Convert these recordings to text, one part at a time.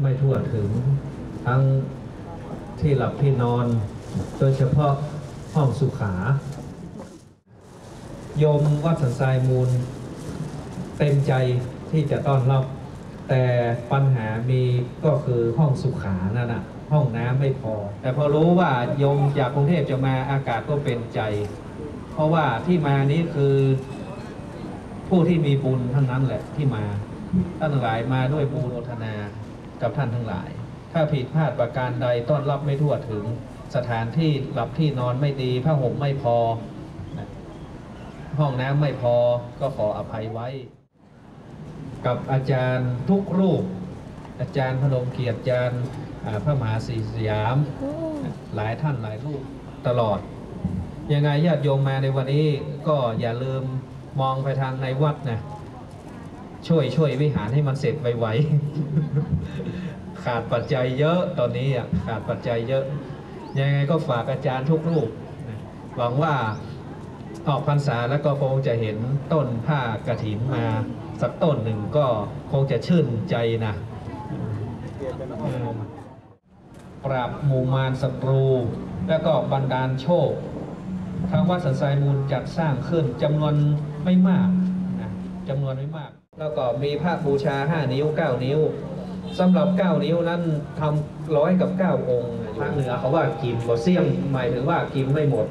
ไม่ทั่วถึงทั้งที่หลับที่นอน โดยเฉพาะห้องสุขา โยมวัดสันทรายมูล เต็มใจที่จะต้อนรับ แต่ปัญหามีก็คือห้องสุขานั่นนะห้องน้ำไม่พอ แต่พอรู้ว่าโยมจากกรุงเทพจะมาอากาศก็เป็นใจ เพราะว่าที่มานี้คือผู้ที่มีบุญทั้งนั้นแหละที่มาท่านทั้งหลายมาด้วยบุญโมทนา กับท่านทั้งหลาย ถ้าผิดพลาดประการใดต้อนรับไม่ทั่วถึง สถานที่หลับที่นอนไม่ดีผ้าห่มไม่พอ ห้องน้ำไม่พอก็ขออภัยไว้ กับอาจารย์ทุกรูป อาจารย์พนมเกียรติอาจารย์พระมหาศรีสยาม หลายท่านหลายรูปตลอด ยังไงญาติโยมมาในวันนี้ก็อย่าลืมมองไปทางในวัดนะ ช่วยช่วยวิหารให้มันเสร็จไวๆขาดปัจจัยเยอะตอนนี้อะขาดปัจจัยเยอะ ยังไงก็ฝากอาจารย์ทุกรูป หวังว่าออกพรรษาแล้วก็คงจะเห็นต้นผ้ากระถินมา สักต้นหนึ่งก็คงจะชื่นใจนะปราบหมู่มารศัตรู แล้วก็บันดาลโชค ทางวัดสันทรายมูลจัดสร้างขึ้นจำนวนไม่มากนะจำนวนไม่มาก แล้วก็มีพระบูชา 5 นิ้ว 9 นิ้วสำหรับ 9 นิ้วนั้นทำร้อยกับ 9 องค์ภาคเหนือเขาว่ากิมบ่เสี่ยมหมายถึงว่ากิมไม่หมด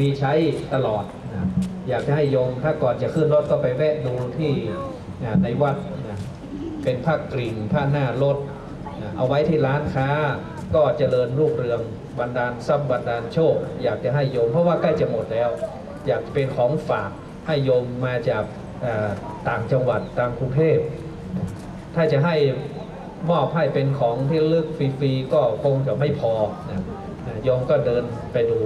มีใช้ตลอด อยากจะให้โยมถ้าก่อนจะขึ้นรถก็ไปแวะดูที่ในวัด เป็นผ้ากริ่งผ้าหน้ารถ เอาไว้ที่ร้านค้าก็เจริญรุ่งเรืองบันดาลทรัพย์บันดาลโชค อยากจะให้โยมเพราะว่าใกล้จะหมดแล้ว อยากเป็นของฝากให้โยมมาจาก ต่างจังหวัดต่างกรุงเทพ ถ้าจะให้มอบให้เป็นของที่ระลึกฟรีๆ ก็คงจะไม่พอนะโยมก็เดินไปดู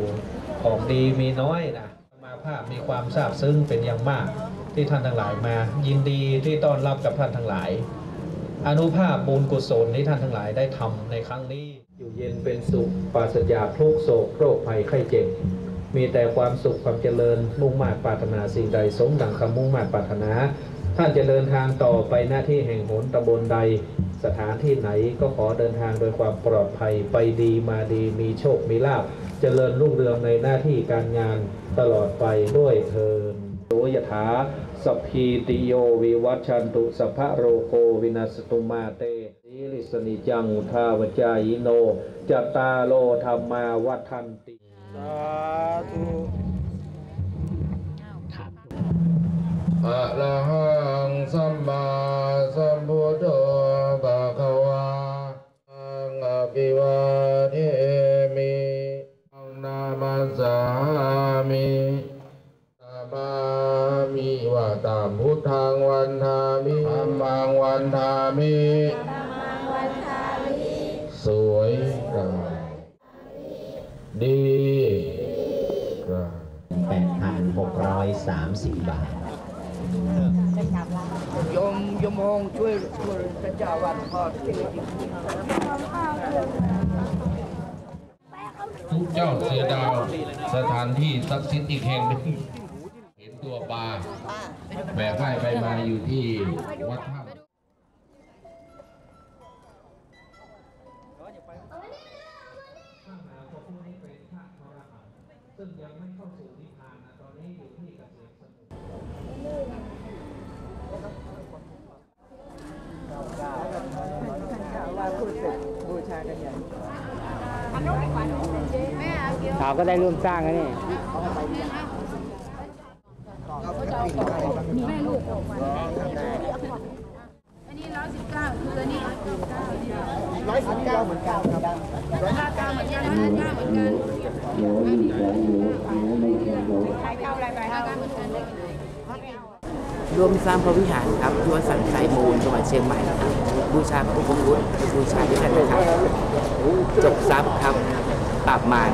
ของดีมีน้อยนะมาภาพมีความซาบซึ้งเป็นอย่างมากที่ท่านทั้งหลายมา ยินดีที่ต้อนรับกับท่านทั้งหลาย อนุภาพบุญกุศลที่ท่านทั้งหลายได้ทำในครั้งนี้ อยู่เย็นเป็นสุขปราศจากทุกโศกโรคภัยไข้เจ็บ มีแต่ความสุขความเจริญมุ่งมา่ปรารถนาสิ่งใดสมดังคำมุ่งมา่ปรารถนา ท่านจะเดินทางต่อไปหน้าที่แห่งหนตำบลใด สถานที่ไหนก็ขอเดินทางโดยความปลอดภัยไปดีมาดีมีโชคมีลาภเจริญรุ่งเรืองในหน้าที่การงานตลอดไปด้วยเทินโดยถาสัพพีติโยวิวัชชันตุสัพพะโรโควินัสตุมาเตนิริสนิจังุทาวจายโนจตตาโลธรรมาวัฏันติ สาธุอะระหังสัมมาสัมพุทโธภะคะวาอังอภิวาเทมิอังนามัสสามิตามามิวะตามพุทธังวันทามิธรรมังวันทามิ 630 บาทยมยมองช่วยช่วยพระเจ้าวัดพ่อที่ทุกเจ้าเสือดาว สถานที่ศักดิ์สิทธิ์อีกแห่งหนึ่งเห็นตัวปลาแบกไห้ไปมาอยู่ที่วัดท่า เราก็ได้ร่วมสร้างนะนี่ลูกนี้ร้อยสิบเก้าคืออันนี้ ร้อยสิบเก้าเหมือนกันครับร้อยห้าเก้า เหมือนกันร้อยห้าเก้าเหมือนกันขายเก้าอะไรไปห้าเก้าเหมือนกันได้กี่ไหน ร่วมสร้างพระวิหารครับที่วัดสันสายมูลจังหวัดเชียงใหม่ครับบูชาพระพุทธรูปบูชาด้วยกันนะครับจบทรัพย์ครับปราบมาร